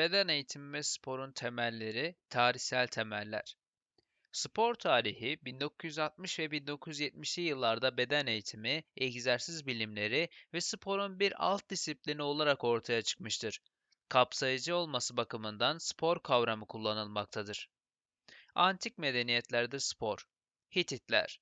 Beden eğitimi ve sporun temelleri, tarihsel temeller. Spor tarihi 1960 ve 1970'li yıllarda beden eğitimi, egzersiz bilimleri ve sporun bir alt disiplini olarak ortaya çıkmıştır. Kapsayıcı olması bakımından spor kavramı kullanılmaktadır. Antik medeniyetlerde spor. Hititler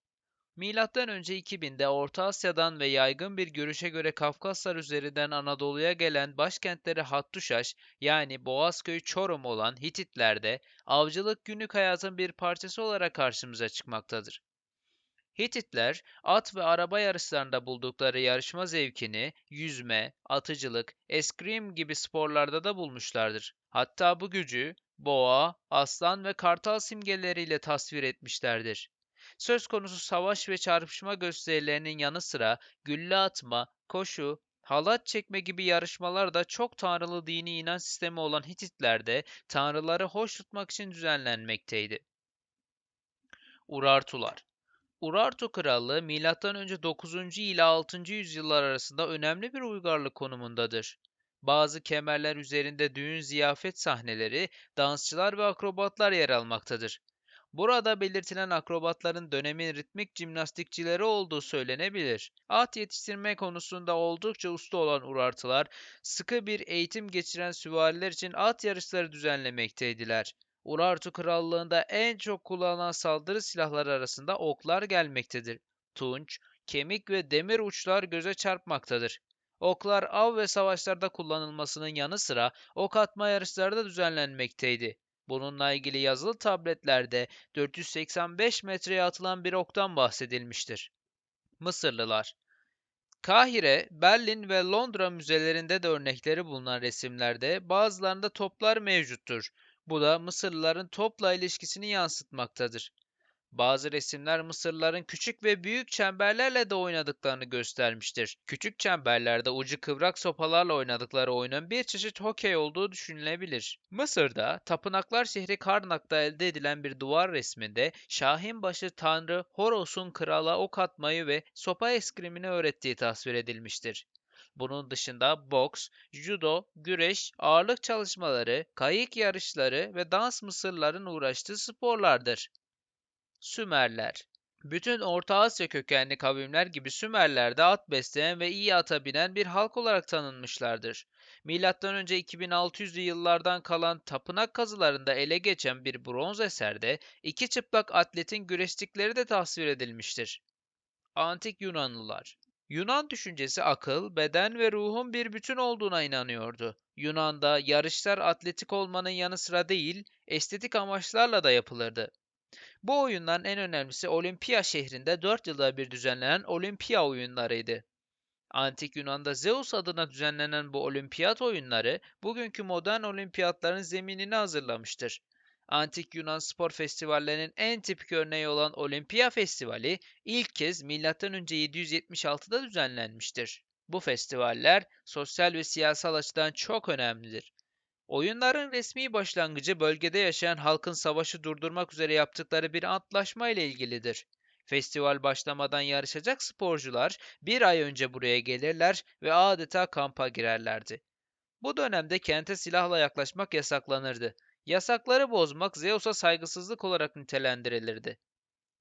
Milattan önce 2000'de Orta Asya'dan ve yaygın bir görüşe göre Kafkaslar üzerinden Anadolu'ya gelen başkentleri Hattuşaş yani Boğazköy Çorum olan Hititlerde avcılık günlük hayatın bir parçası olarak karşımıza çıkmaktadır. Hititler, at ve araba yarışlarında buldukları yarışma zevkini yüzme, atıcılık, eskrim gibi sporlarda da bulmuşlardır. Hatta bu gücü boğa, aslan ve kartal simgeleriyle tasvir etmişlerdir. Söz konusu savaş ve çarpışma gösterilerinin yanı sıra gülle atma, koşu, halat çekme gibi yarışmalar da çok tanrılı dini inanç sistemi olan Hititlerde tanrıları hoş tutmak için düzenlenmekteydi. Urartular Urartu Krallığı M.Ö. 9. ile 6. yüzyıllar arasında önemli bir uygarlık konumundadır. Bazı kemerler üzerinde düğün ziyafet sahneleri, dansçılar ve akrobatlar yer almaktadır. Burada belirtilen akrobatların dönemin ritmik jimnastikçileri olduğu söylenebilir. At yetiştirme konusunda oldukça usta olan Urartılar, sıkı bir eğitim geçiren süvariler için at yarışları düzenlemekteydiler. Urartu Krallığı'nda en çok kullanılan saldırı silahları arasında oklar gelmektedir. Tunç, kemik ve demir uçlar göze çarpmaktadır. Oklar av ve savaşlarda kullanılmasının yanı sıra ok atma yarışları da düzenlenmekteydi. Bununla ilgili yazılı tabletlerde 485 metreye atılan bir oktan bahsedilmiştir. Mısırlılar Kahire, Berlin ve Londra müzelerinde de örnekleri bulunan resimlerde bazılarında toplar mevcuttur. Bu da Mısırlıların topla ilişkisini yansıtmaktadır. Bazı resimler Mısırlıların küçük ve büyük çemberlerle de oynadıklarını göstermiştir. Küçük çemberlerde ucu kıvrak sopalarla oynadıkları oyunun bir çeşit hokey olduğu düşünülebilir. Mısır'da tapınaklar şehri Karnak'ta elde edilen bir duvar resminde Şahinbaşı tanrı Horos'un krala ok atmayı ve sopa eskrimini öğrettiği tasvir edilmiştir. Bunun dışında boks, judo, güreş, ağırlık çalışmaları, kayık yarışları ve dans Mısırların uğraştığı sporlardır. Sümerler bütün Orta Asya kökenli kavimler gibi Sümerler de at besleyen ve iyi ata binen bir halk olarak tanınmışlardır. M.Ö. 2600'lü yıllardan kalan tapınak kazılarında ele geçen bir bronz eserde iki çıplak atletin güreştikleri de tasvir edilmiştir. Antik Yunanlılar Yunan düşüncesi akıl, beden ve ruhun bir bütün olduğuna inanıyordu. Yunan'da yarışlar atletik olmanın yanı sıra değil, estetik amaçlarla da yapılırdı. Bu oyunların en önemlisi Olimpiya şehrinde 4 yılda bir düzenlenen Olimpiya oyunlarıydı. Antik Yunan'da Zeus adına düzenlenen bu olimpiyat oyunları bugünkü modern olimpiyatların zeminini hazırlamıştır. Antik Yunan spor festivallerinin en tipik örneği olan Olimpiya Festivali ilk kez M.Ö. 776'da düzenlenmiştir. Bu festivaller sosyal ve siyasal açıdan çok önemlidir. Oyunların resmi başlangıcı bölgede yaşayan halkın savaşı durdurmak üzere yaptıkları bir antlaşma ile ilgilidir. Festival başlamadan yarışacak sporcular bir ay önce buraya gelirler ve adeta kampa girerlerdi. Bu dönemde kente silahla yaklaşmak yasaklanırdı. Yasakları bozmak Zeus'a saygısızlık olarak nitelendirilirdi.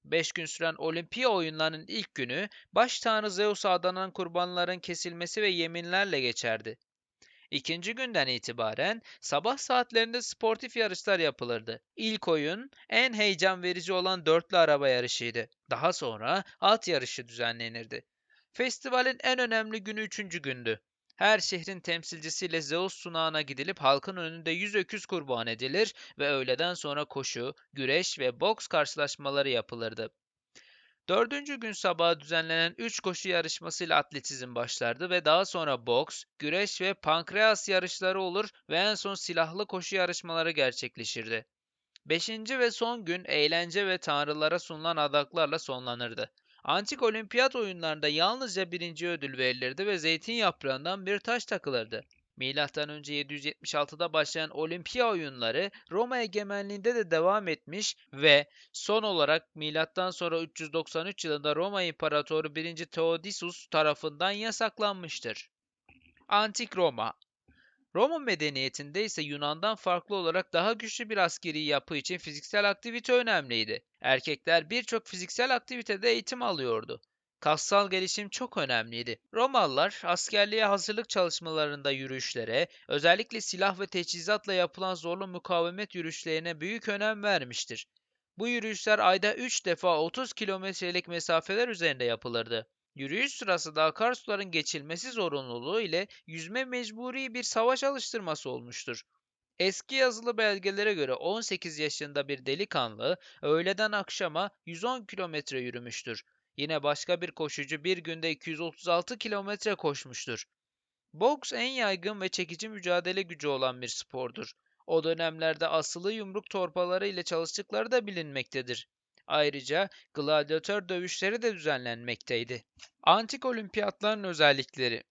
Beş gün süren Olimpiya oyunlarının ilk günü baş tanrı Zeus'a adanan kurbanların kesilmesi ve yeminlerle geçerdi. İkinci günden itibaren sabah saatlerinde sportif yarışlar yapılırdı. İlk oyun en heyecan verici olan dörtlü araba yarışıydı. Daha sonra at yarışı düzenlenirdi. Festivalin en önemli günü üçüncü gündü. Her şehrin temsilcisiyle Zeus sunağına gidilip halkın önünde yüz öküz kurban edilir ve öğleden sonra koşu, güreş ve boks karşılaşmaları yapılırdı. Dördüncü gün sabahı düzenlenen 3 koşu yarışmasıyla atletizm başlardı ve daha sonra boks, güreş ve pankreas yarışları olur ve en son silahlı koşu yarışmaları gerçekleşirdi. Beşinci ve son gün eğlence ve tanrılara sunulan adaklarla sonlanırdı. Antik olimpiyat oyunlarında yalnızca birinci ödül verilirdi ve zeytin yaprağından bir taş takılırdı. M.Ö. 776'da başlayan Olimpiya oyunları Roma egemenliğinde de devam etmiş ve son olarak M.Ö. sonra 393 yılında Roma İmparatoru 1. Theodosius tarafından yasaklanmıştır. Antik Roma Roma medeniyetinde ise Yunan'dan farklı olarak daha güçlü bir askeri yapı için fiziksel aktivite önemliydi. Erkekler birçok fiziksel aktivitede eğitim alıyordu. Kassal gelişim çok önemliydi. Romalılar askerliğe hazırlık çalışmalarında yürüyüşlere, özellikle silah ve teçhizatla yapılan zorlu mukavemet yürüyüşlerine büyük önem vermiştir. Bu yürüyüşler ayda 3 defa 30 kilometrelik mesafeler üzerinde yapılırdı. Yürüyüş sırasında akarsuların geçilmesi zorunluluğu ile yüzme mecburi bir savaş alıştırması olmuştur. Eski yazılı belgelere göre 18 yaşında bir delikanlı öğleden akşama 110 kilometre yürümüştür. Yine başka bir koşucu bir günde 236 kilometre koşmuştur. Boks en yaygın ve çekici mücadele gücü olan bir spordur. O dönemlerde asılı yumruk torpaları ile çalıştıkları da bilinmektedir. Ayrıca gladyatör dövüşleri de düzenlenmekteydi. Antik olimpiyatların özellikleri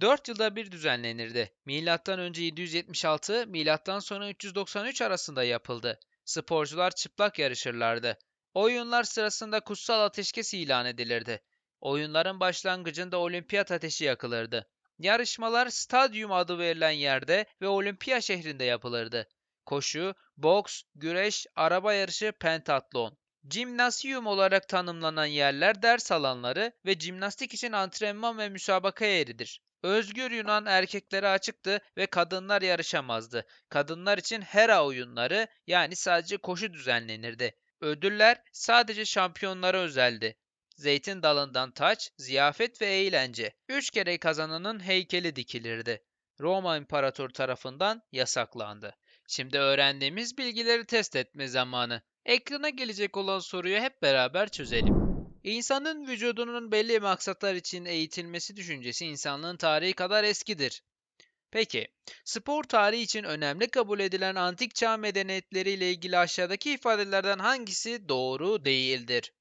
4 yılda bir düzenlenirdi. Milattan önce 776, milattan sonra 393 arasında yapıldı. Sporcular çıplak yarışırlardı. Oyunlar sırasında kutsal ateşkes ilan edilirdi. Oyunların başlangıcında olimpiyat ateşi yakılırdı. Yarışmalar stadyum adı verilen yerde ve olimpiya şehrinde yapılırdı. Koşu, boks, güreş, araba yarışı, pentatlon. Cimnasyum olarak tanımlanan yerler ders alanları ve jimnastik için antrenman ve müsabaka yeridir. Özgür Yunan erkeklere açıktı ve kadınlar yarışamazdı. Kadınlar için hera oyunları yani sadece koşu düzenlenirdi. Ödüller sadece şampiyonlara özeldi. Zeytin dalından taç, ziyafet ve eğlence. Üç kere kazananın heykeli dikilirdi. Roma İmparatoru tarafından yasaklandı. Şimdi öğrendiğimiz bilgileri test etme zamanı. Ekrana gelecek olan soruyu hep beraber çözelim. İnsanın vücudunun belli maksatlar için eğitilmesi düşüncesi insanlığın tarihi kadar eskidir. Peki, spor tarihi için önemli kabul edilen antik çağ medeniyetleriyle ilgili aşağıdaki ifadelerden hangisi doğru değildir?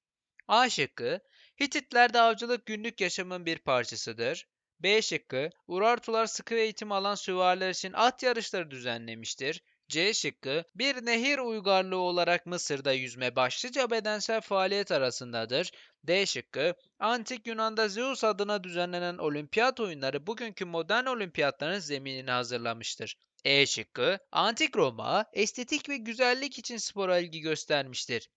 A şıkkı, Hititlerde avcılık günlük yaşamın bir parçasıdır. B şıkkı, Urartular sıkı eğitim alan süvariler için at yarışları düzenlemiştir. C şıkkı, bir nehir uygarlığı olarak Mısır'da yüzme başlıca bedensel faaliyet arasındadır. D şıkkı, Antik Yunan'da Zeus adına düzenlenen olimpiyat oyunları bugünkü modern olimpiyatların zeminini hazırlamıştır. E şıkkı, Antik Roma, estetik ve güzellik için spora ilgi göstermiştir.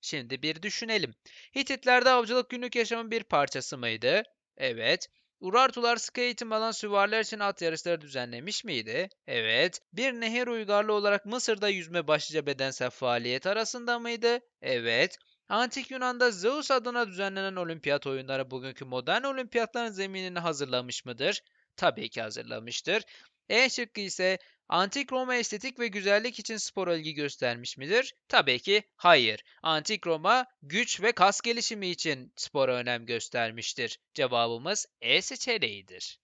Şimdi bir düşünelim. Hititlerde avcılık günlük yaşamın bir parçası mıydı? Evet. Urartular sıkı eğitim alan süvariler için at yarışları düzenlemiş miydi? Evet. Bir nehir uygarlığı olarak Mısır'da yüzme başlıca bedensel faaliyet arasında mıydı? Evet. Antik Yunan'da Zeus adına düzenlenen olimpiyat oyunları bugünkü modern olimpiyatların zeminini hazırlamış mıdır? Tabii ki hazırlamıştır. E şıkkı ise Antik Roma estetik ve güzellik için spor ilgi göstermiş midir? Tabii ki hayır. Antik Roma güç ve kas gelişimi için spora önem göstermiştir. Cevabımız E seçeneğidir.